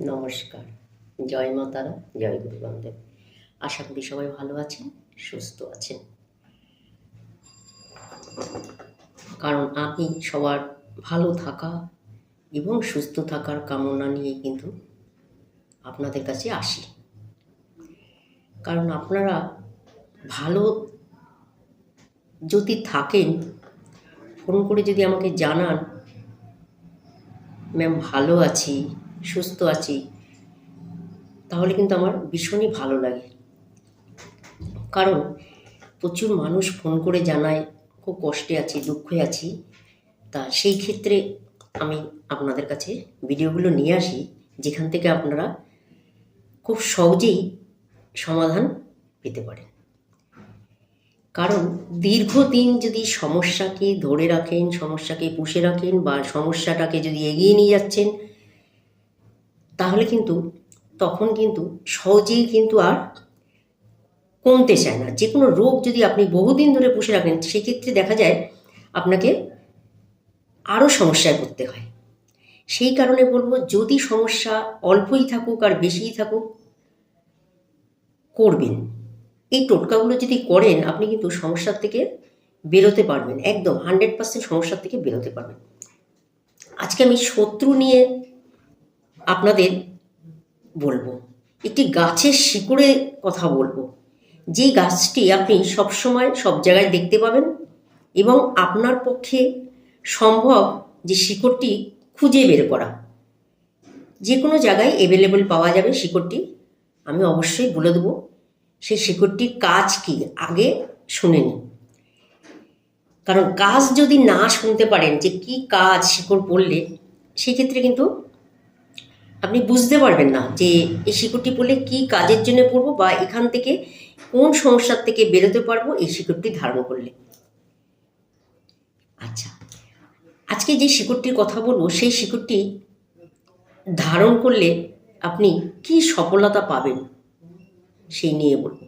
নমস্কার। জয় মা তারা, জয় গুরু আশা করি সবাই ভালো আছেন, সুস্থ আছেন। কারণ আমি সবার ভালো থাকা এবং সুস্থ থাকার কামনা নিয়ে কিন্তু আপনাদের কাছে আসি। কারণ আপনারা ভালো যদি থাকেন, ফোন করে যদি আমাকে জানান, ম্যাম, ভালো আছি। সুস্থ আছি। তাহলে কিন্তু আমার ভীষণই ভালো লাগে। কারণ প্রচুর মানুষ ফোন করে জানায়, খুব কষ্টে আছি, দুঃখে আছি। তা সেই ক্ষেত্রে আমি আপনাদের কাছে ভিডিওগুলো নিয়ে আসি, যেখান থেকে আপনারা খুব সহজেই সমাধান পেতে পারেন। কারণ দীর্ঘদিন যদি সমস্যাকে ধরে রাখেন, সমস্যাকে পুষে রাখেন বা সমস্যাটাকে যদি এগিয়ে নিয়ে যাচ্ছেন তাহলে কিন্তু তখন কিন্তু সহজেই কিন্তু আর কমতে চায় না। যে কোনো রোগ যদি আপনি বহুদিন ধরে পুষে রাখেন, সেক্ষেত্রে দেখা যায় আপনাকে আরও সমস্যায় পড়তে হয়। সেই কারণে বলব, যদি সমস্যা অল্পই থাকুক আর বেশিই থাকুক, করবেন। এই টোটকাগুলো যদি করেন, আপনি কিন্তু সমস্যার থেকে বেরোতে পারবেন। একদম হান্ড্রেড পার্সেন্ট সমস্যার থেকে বেরোতে পারবেন। আজকে আমি শত্রু নিয়ে আপনাদের বলব। একটি গাছের শিকড়ে কথা বলব। যে গাছটি আপনি সবসময় সব জায়গায় দেখতে পাবেন এবং আপনার পক্ষে সম্ভব যে শিকড়টি খুঁজে বের করা। যে কোনো জায়গায় অ্যাভেলেবল পাওয়া যাবে শিকড়টি। আমি অবশ্যই বলে দেবো সেই শিকড়টির কাজ কি? আগে শুনে নিন। কারণ কাজ যদি না শুনতে পারেন যে কি কাজ শিকড় পড়লে, সেক্ষেত্রে কিন্তু আপনি বুঝতে পারবেন না যে এই শিকড়টি পড়লে কি কাজের জন্য পড়ব বা এখান থেকে কোন সমস্যার থেকে বেরোতে পারব এই শিকড়টি ধারণ করলে। আচ্ছা আজকে যে শিকড়টির কথা বলব, সেই শিকড়টি ধারণ করলে আপনি কি সফলতা পাবেন সেই নিয়ে বলব।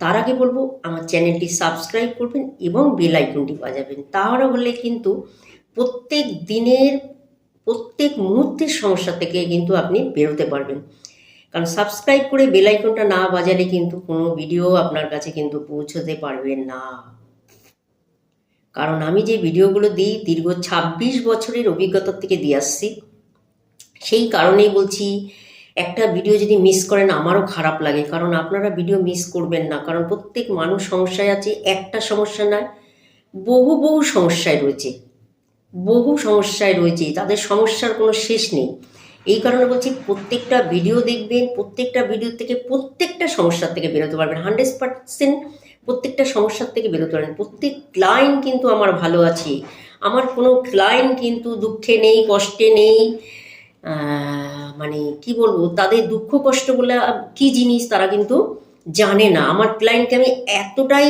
তার আগে বলব, আমার চ্যানেলটি সাবস্ক্রাইব করবেন এবং বেল আইকনটি বাজাবেন। তাহলে হলে কিন্তু প্রত্যেক দিনের প্রত্যেক মুহূর্তের সমস্যা থেকে কিন্তু আপনি বেরোতে পারবেন। কারণ সাবস্ক্রাইব করে বেল আইকনটা না বাজালে কিন্তু কোনো ভিডিও আপনার কাছে কিন্তু পৌঁছতে পারবেন না। কারণ আমি যে ভিডিওগুলো দিই দীর্ঘ ছাব্বিশ বছরের অভিজ্ঞতার থেকে দিয়ে আসছি। সেই কারণেই বলছি, একটা ভিডিও যদি মিস করেন আমারও খারাপ লাগে। কারণ আপনারা ভিডিও মিস করবেন না। কারণ প্রত্যেক মানুষ সমস্যায় আছে, একটা সমস্যা নয়, বহু বহু সমস্যায় রয়েছে। বহু সমস্যায় রয়েছে, তাদের সমস্যার কোনো শেষ নেই। এই কারণে বলছি প্রত্যেকটা ভিডিও দেখবেন, প্রত্যেকটা ভিডিও থেকে প্রত্যেকটা সমস্যার থেকে বেরোতে পারবেন। হান্ড্রেড পার্সেন্ট প্রত্যেকটা সমস্যার থেকে বেরোতে পারবেন। প্রত্যেক ক্লায়েন্ট কিন্তু আমার ভালো আছে। আমার কোনো ক্লায়েন্ট কিন্তু দুঃখে নেই, কষ্টে নেই মানে কি বলব, তাদের দুঃখ কষ্টগুলো কি জিনিস তারা কিন্তু জানে না। আমার ক্লায়েন্টকে আমি এতটাই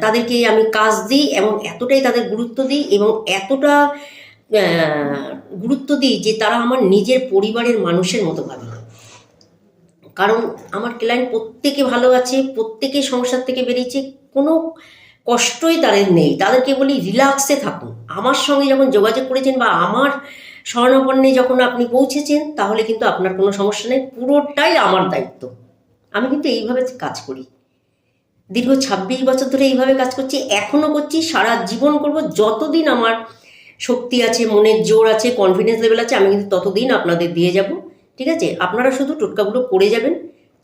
তাদেরকে আমি কাজ দিই এবং এতটাই তাদের গুরুত্ব দিই এবং এতটা গুরুত্ব দিই যে তারা আমার নিজের পরিবারের মানুষের মতো ভাবে কারণ আমার ক্লায়েন্ট প্রত্যেকে ভালো আছে, প্রত্যেকে সংসার থেকে বেরিয়েছে, কোনো কষ্টই তাদের নেই। তাদেরকে বলি রিল্যাক্সে থাকুন। আমার সঙ্গে যখন যোগাযোগ করেছেন বা আমার স্বর্ণপণ্যে যখন আপনি পৌঁছেছেন, তাহলে কিন্তু আপনার কোনো সমস্যা নেই। পুরোটাই আমার দায়িত্ব। আমি কিন্তু এইভাবে কাজ করি। দীর্ঘ ছাব্বিশ বছর ধরে এইভাবে কাজ করছি এখনও করছি, সারা জীবন করব, যতদিন আমার শক্তি আছে, মনের জোর আছে কনফিডেন্স লেভেল আছে, আমি কিন্তু ততদিন আপনাদের দিয়ে যাব, ঠিক আছে? আপনারা শুধু টোটকাগুলো করে যাবেন,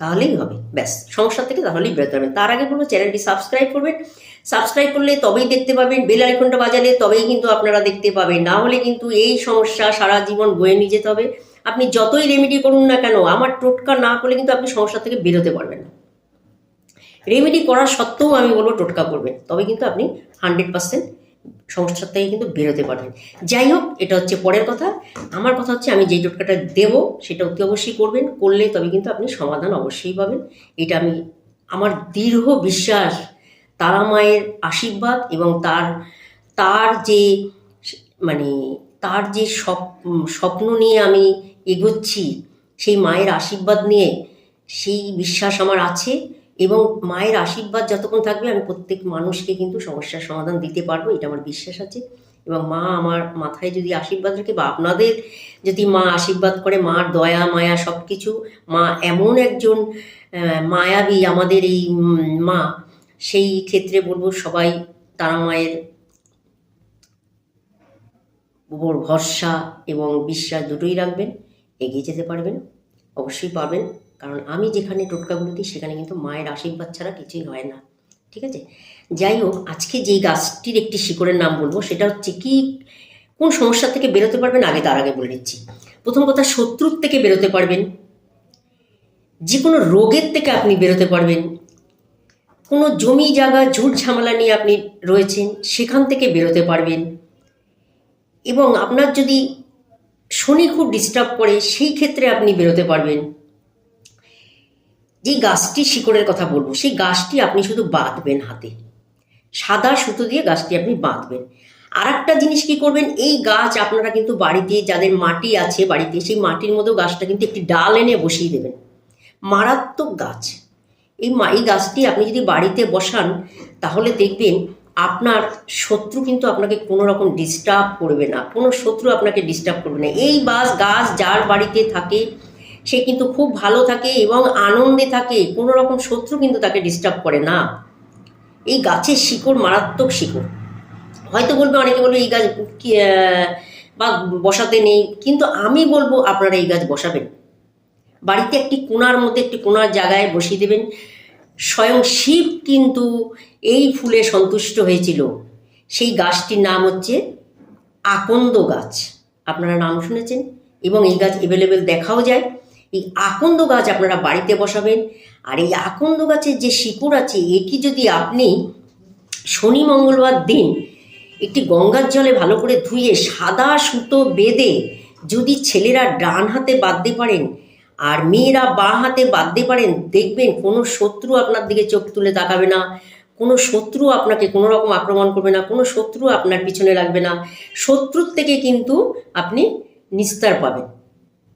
তাহলেই হবে, ব্যাস, সমস্যা থেকে তাহলেই বেরোতে পারবেন। তার আগে বলব চ্যানেলটি সাবস্ক্রাইব করবেন সাবস্ক্রাইব করলে তবেই দেখতে পাবেন বেল আইকনটা বাজালে তবেই কিন্তু আপনারা দেখতে পাবেন, না হলে কিন্তু এই সমস্যা সারা জীবন বয়ে নিয়ে যেতে হবে। আপনি যতই রেমেডি করুন না কেন, আমার টোটকা না করলে কিন্তু আপনি সমস্যা থেকে বেরোতে পারবেন না। রেমেডি করার সত্ত্বেও আমি বলব টোটকা করবেন। তবে কিন্তু আপনি হান্ড্রেড পার্সেন্ট সমস্যার থেকে কিন্তু বেরোতে পারবেন। যাই হোক, এটা হচ্ছে পরের কথা। আমার কথা হচ্ছে, আমি যেই টোটকাটা দেবো, সেটা অতি অবশ্যই করবেন। করলে তবে কিন্তু আপনি সমাধান অবশ্যই পাবেন। এটা আমি, আমার দীর্ঘ বিশ্বাস, তারা মায়ের আশীর্বাদ এবং তার তার যে মানে তার যে স্বপ্ন নিয়ে আমি এগোচ্ছি, সেই মায়ের আশীর্বাদ নিয়ে, সেই বিশ্বাস আমার আছে। এবং মায়ের আশীর্বাদ যতক্ষণ থাকবে, আমি প্রত্যেক মানুষকে কিন্তু সমস্যার সমাধান দিতে পারব, এটা আমার বিশ্বাস আছে। এবং মা আমার মাথায় যদি আশীর্বাদ রাখে বা আপনাদের যদি মা আশীর্বাদ করে, মার দয়া, মায়া সব কিছু মা এমন একজন মায়াবী আমাদের এই মা, সেই ক্ষেত্রে বলব সবাই তারা মায়ের উপর ভরসা এবং বিশ্বাস দুটোই রাখবেন, এগিয়ে যেতে পারবেন, অবশ্যই পাবেন কারণ আমি যেখানে টোটকাগুলো দিই, সেখানে কিন্তু মায়ের আশীর্বাদ ছাড়া কিছুই হয় না। ঠিক আছে? যাই হোক, আজকে যেই গাছটির একটি শিকড়ের নাম বলব, সেটা হচ্ছে কি, কোন সমস্যা থেকে বেরোতে পারবেন আগে তার আগে বলে দিচ্ছি। প্রথম কথা, শত্রুর থেকে বেরোতে পারবেন। যে কোনো রোগের থেকে আপনি বেরোতে পারবেন। কোনো জমি জায়গা, ঝুট ঝামেলা নিয়ে আপনি রয়েছেন, সেখান থেকে বেরোতে পারবেন। এবং আপনার যদি শনি খুব ডিস্টার্ব করে, সেই ক্ষেত্রে আপনি বেরোতে পারবেন। যে গাছটি শিকড়ের কথা বলব, সেই গাছটি আপনি শুধু বাঁধবেন হাতে। সাদা সুতো দিয়ে গাছটি আপনি বাঁধবেন। আর একটা জিনিস কি করবেন, এই গাছ আপনারা কিন্তু বাড়িতে, যাদের মাটি আছে বাড়িতে, সেই মাটির মধ্যেও গাছটা কিন্তু একটি ডাল এনে বসিয়ে দেবেন। মারাত্মক গাছ। এই এই গাছটি আপনি যদি বাড়িতে বসান, তাহলে দেখবেন আপনার শত্রু কিন্তু আপনাকে কোনো রকম ডিস্টার্ব করবে না, কোনো শত্রু আপনাকে ডিস্টার্ব করবে না। এই বাস, গাছ যার বাড়িতে থাকে সে কিন্তু খুব ভালো থাকে এবং আনন্দে থাকে। কোনো রকম শত্রু কিন্তু তাকে ডিস্টার্ব করে না। এই গাছের শিকড় মারাত্মক শিকড়। হয়তো বলবে অনেকে বলবে, এই গাছ বা বসাতে নেই। কিন্তু আমি বলব, আপনারা এই গাছ বসাবেন। বাড়িতে একটি কোনার মধ্যে একটি কোনার জায়গায় বসিয়ে দেবেন। স্বয়ং শিব কিন্তু এই ফুলে সন্তুষ্ট হয়েছিল। সেই গাছটির নাম হচ্ছে আকন্দ গাছ। আপনারা নাম শুনেছেন এবং এই গাছ অ্যাভেলেবেল দেখাও যায়। এই আকন্দ গাছ আপনারা বাড়িতে বসাবেন। আর এই আকন্দ গাছের যে শিকড় আছে, এটি যদি আপনি শনি, মঙ্গলবার দিন একটি গঙ্গার জলে ভালো করে ধুয়ে সাদা সুতো বেঁধে যদি ছেলেরা ডান হাতে বাঁধতে পারেন আর মেয়েরা বাঁ হাতে বাঁধতে পারেন, দেখবেন কোনো শত্রু আপনার দিকে চোখ তুলে তাকাবে না, কোনো শত্রু আপনাকে কোনো রকম আক্রমণ করবে না, কোনো শত্রু আপনার পিছনে লাগবে না। শত্রুর থেকে কিন্তু আপনি নিস্তার পাবেন।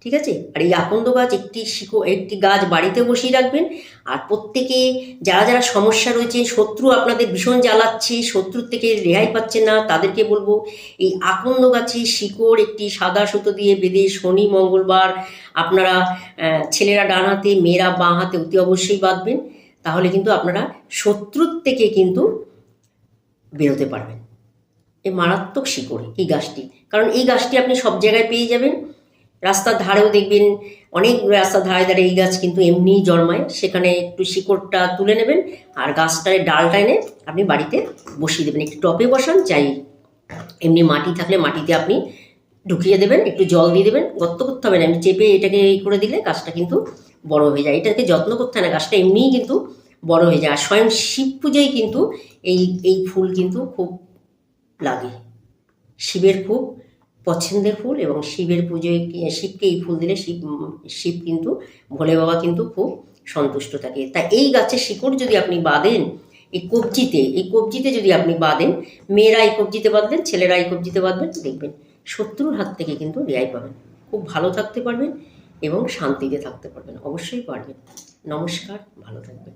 ঠিক আছে? আর এই আকন্দ গাছ একটি শিকো, একটি গাছ বাড়িতে বসিয়ে রাখবেন। আর প্রত্যেকে যারা যারা সমস্যা রয়েছে, শত্রু আপনাদের ভীষণ জ্বালাচ্ছে, শত্রুর থেকে রেহাই পাচ্ছে না, তাদেরকে বলব, এই আকন্দ গাছে শিকড় একটি সাদা সুতো দিয়ে বেঁধে শনি, মঙ্গলবার আপনারা ছেলেরা ডান হাতে, মেয়েরা বাঁ হাতে অতি অবশ্যই বাঁধবেন। তাহলে কিন্তু আপনারা শত্রুর থেকে কিন্তু বেরোতে পারবেন। এই মারাত্মক শিকড় এই গাছটি। কারণ এই গাছটি আপনি সব জায়গায় পেয়ে যাবেন। রাস্তার ধারেও দেখবেন অনেক রাস্তার ধারে ধারে এই গাছ কিন্তু এমনিই জন্মায়। সেখানে একটু শিকড়টা তুলে নেবেন আর গাছটার ডালটা এনে আপনি বাড়িতে বসিয়ে দেবেন। একটু টপে বসান চাই এমনি মাটি থাকলে মাটিতে আপনি ঢুকিয়ে দেবেন, একটু জল দিয়ে দেবেন, গর্ত করতে হবে না। এমনি চেপে এটাকে এই করে দিলে গাছটা কিন্তু বড় হয়ে যায়। এটাকে যত্ন করতে হয় না, গাছটা এমনিই কিন্তু বড় হয়ে যায়। আর স্বয়ং শিব পুজোয় কিন্তু এই এই ফুল কিন্তু খুব লাগে। শিবের খুব পছন্দের ফুল এবং শিবের পুজোয় শিবকে এই ফুল দিলে শিব শিব কিন্তু, ভোলে বাবা কিন্তু খুব সন্তুষ্ট থাকে। তা এই গাছের শিকড় যদি আপনি বাঁধেন, এই কবজিতে এই কবজিতে যদি আপনি বাঁধেন, মেয়েরা এই কবজিতে বাঁধবেন, ছেলেরা এই কবজিতে বাঁধবেন, দেখবেন শত্রুর হাত থেকে কিন্তু রেহাই পাবেন। খুব ভালো থাকতে পারবেন এবং শান্তিতে থাকতে পারবেন। অবশ্যই পারবেন। নমস্কার, ভালো থাকবেন।